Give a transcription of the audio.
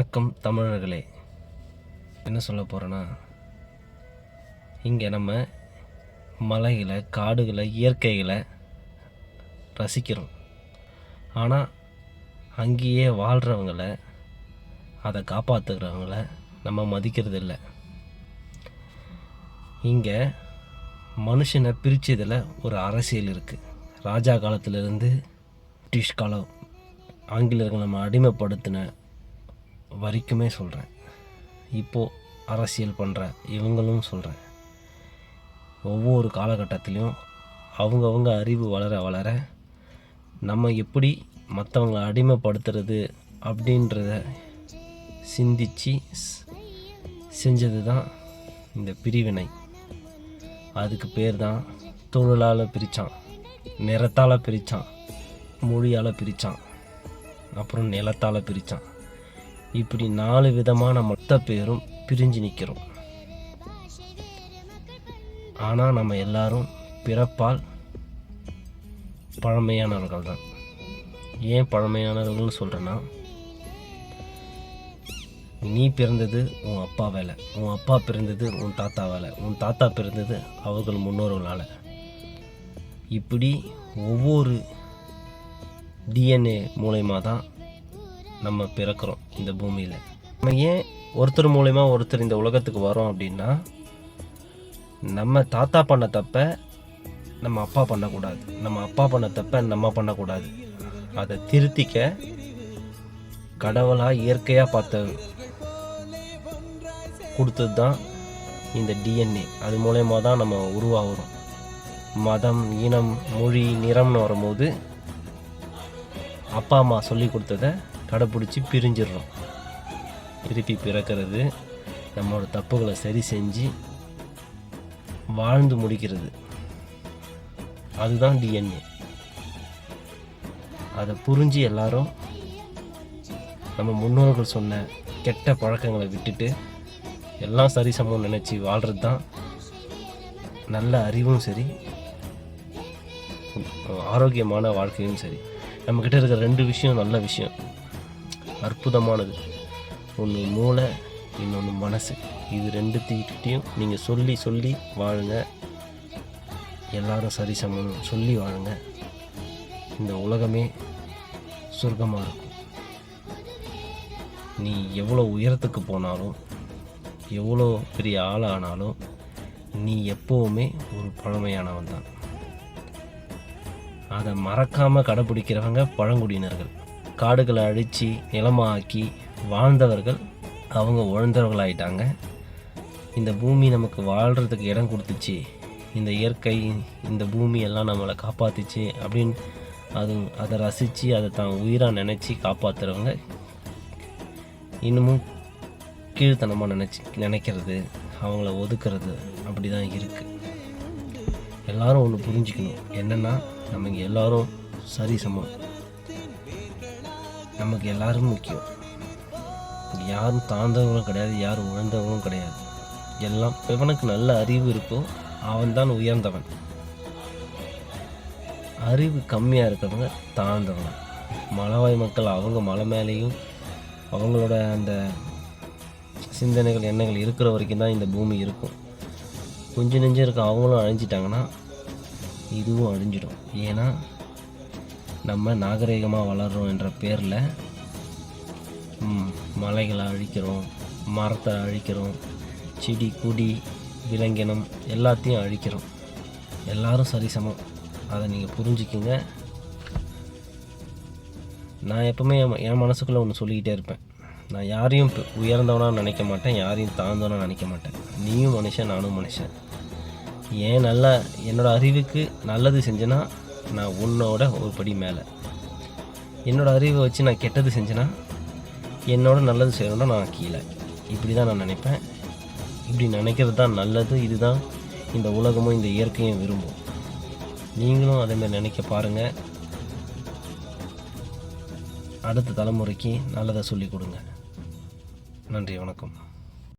வணக்கம் தமிழர்களே. என்ன சொல்ல போகிறேன்னா இங்கே நம்ம மலைகளை காடுகளை இயற்கைகளை ரசிக்கிறோம். ஆனால் அங்கேயே வாழ்கிறவங்கள அதை காப்பாற்றுக்கிறவங்கள நம்ம மதிக்கிறது இல்லை இங்கே மனுஷனை பிரித்ததில் ஒரு அரசியல் இருக்குது ராஜா காலத்திலிருந்து பிரிட்டிஷ் காலம் ஆங்கிலேயர்கள் நம்ம அடிமைப்படுத்தின வரைக்குமே சொல்கிறேன் இப்போது அரசியல் பண்ணுற இவங்களும் சொல்கிறேன் ஒவ்வொரு காலகட்டத்திலையும் அவங்கவுங்க அறிவு வளர வளர நம்ம எப்படி மற்றவங்களை அடிமைப்படுத்துறது அப்படின்றத சிந்திச்சு செஞ்சது தான் இந்த பிரிவினை. அதுக்கு பேர் தான் தொழிலால் பிரித்தான் நிறத்தால் பிரித்தான் மொழியால் பிரித்தான் அப்புறம் நிலத்தால் பிரித்தான் இப்படி நாலு விதமான மொத்த பேரும் பிரிஞ்சு நிற்கிறோம் ஆனால் நம்ம எல்லாரும் பிறப்பால் பழமையானவர்கள் தான் ஏன் பழமையானவர்கள்னு சொல்கிறேன்னா நீ பிறந்தது உன் அப்பா வேலை உன் அப்பா பிறந்தது உன் தாத்தா வேலை உன் தாத்தா பிறந்தது அவர்கள் முன்னோர்களால். இப்படி ஒவ்வொரு டிஎன்ஏ மூலயமா தான் நம்ம பிறக்கிறோம் இந்த பூமியில். நம்ம ஏன் ஒருத்தர் மூலயமா ஒருத்தர் இந்த உலகத்துக்கு வரோம் அப்படின்னா நம்ம தாத்தா பண்ண தப்ப நம்ம அப்பா பண்ணக்கூடாது. நம்ம அப்பா பண்ண தப்ப நம்ம பண்ணக்கூடாது. அதை திருத்திக்க கடவுளாக இயற்கையாக பார்த்த கொடுத்தது தான் இந்த டிஎன்ஏ அது மூலயமா தான் நம்ம உருவாகிறோம். மதம் இனம் மொழி நிறம்னு வரும்போது அப்பா அம்மா சொல்லி கொடுத்தத கடைப்பிடிச்சி பிரிஞ்சிடுறோம். திருப்பி பிறக்கிறது நம்மளோட தப்புகளை சரி செஞ்சு வாழ்ந்து முடிக்கிறது. அதுதான் டிஎன்ஏ அதை புரிஞ்சு எல்லாரும் நம்ம முன்னோர்கள் சொன்ன கெட்ட பழக்கங்களை விட்டுட்டு எல்லாம் சரி சமம் நினச்சி வாழ்கிறது தான் நல்ல அறிவும் சரி ஆரோக்கியமான வாழ்க்கையும் சரி. நம்மக்கிட்ட இருக்கிற ரெண்டு விஷயம் நல்ல விஷயம். அற்புதமானது. ஒன்று மூளை இன்னொன்று மனசு. இது ரெண்டுத்திட்டையும் நீங்கள் சொல்லி சொல்லி வாழுங்க. எல்லாரும் சரி சமம். சொல்லி வாழுங்க. இந்த உலகமே சொர்க்கமாக இருக்கும். நீ எவ்வளோ உயரத்துக்கு போனாலும் எவ்வளோ பெரிய ஆளானாலும் நீ எப்போவுமே ஒரு பழமையானவன் தான். அதை மறக்காமல் கடைப்பிடிக்கிறவங்க பழங்குடியினர்கள். காடுகளை அழித்து நிலமாக்கி வாழ்ந்தவர்கள் அவங்க உழந்தவர்களாயிட்டாங்க. இந்த பூமி நமக்கு வாழ்கிறதுக்கு இடம் கொடுத்துச்சு. இந்த இயற்கை இந்த பூமி எல்லாம் நம்மளை காப்பாற்றுச்சு அப்படின்னு அது அதை ரசித்து அதை தான் உயிராக நினச்சி காப்பாற்றுறவங்க இன்னமும் கீழ்த்தனமாக நினச்சி நினைக்கிறது அவங்கள ஒதுக்குறது அப்படி தான் இருக்குது எல்லோரும் ஒன்று புரிஞ்சுக்கணும். என்னென்னா நம்ம இங்கே எல்லோரும் சரி சமம். நமக்கு எல்லாரும் முக்கியம். யாரும் தாழ்ந்தவங்களும் கிடையாது யாரும் உழந்தவங்களும் கிடையாது. எல்லாம் எவனுக்கு நல்ல அறிவு இருக்கோ அவன் தான் உயர்ந்தவன். அறிவு கம்மியாக இருக்கிறவங்க தாழ்ந்தவன் மலவாய் மக்கள் அவங்க மலை மேலேயும் அவங்களோட அந்த சிந்தனைகள் எண்ணங்கள் இருக்கிற வரைக்கும் தான் இந்த பூமி இருக்கும். கொஞ்சம் நெஞ்சம் இருக்க அவங்களும் அழிஞ்சிட்டாங்கன்னா இதுவும் அழிஞ்சிடும். ஏன்னா நம்ம நாகரிகமாக வளர்கிறோம் என்ற பேரில் மலைகளை அழிக்கிறோம் மரத்தை அழிக்கிறோம் செடி கொடி விலங்கினம் எல்லாத்தையும் அழிக்கிறோம். எல்லாரும் சரிசமம். அதை நீங்கள் புரிஞ்சுக்கிங்க. நான் எப்பவுமே என் என் மனசுக்குள்ளே ஒன்று சொல்லிக்கிட்டே இருப்பேன். நான் யாரையும் உயர்ந்தவனாக நினைக்க மாட்டேன் யாரையும் தாழ்ந்தவனாக நினைக்க மாட்டேன். நீயும் மனுஷன் நானும் மனுஷன். ஏன் நல்ல என்னோடய அறிவுக்கு நல்லது செஞ்சேன்னா நான் உன்னோட ஒரு படி மேலே. என்னோடய அறிவை வச்சு நான் கெட்டது செஞ்சேன்னா என்னோட நல்லது செய்யணும்னா நான் கீழே. இப்படி தான் நான் நினைப்பேன். இப்படி நினைக்கிறது தான் நல்லது. இதுதான் இந்த உலகமும் இந்த இயற்கையும் விரும்பும். நீங்களும் அதேமாதிரி நினைக்க பாருங்கள் அடுத்த தலைமுறைக்கு நல்லதை சொல்லிக் கொடுங்க. நன்றி வணக்கம்.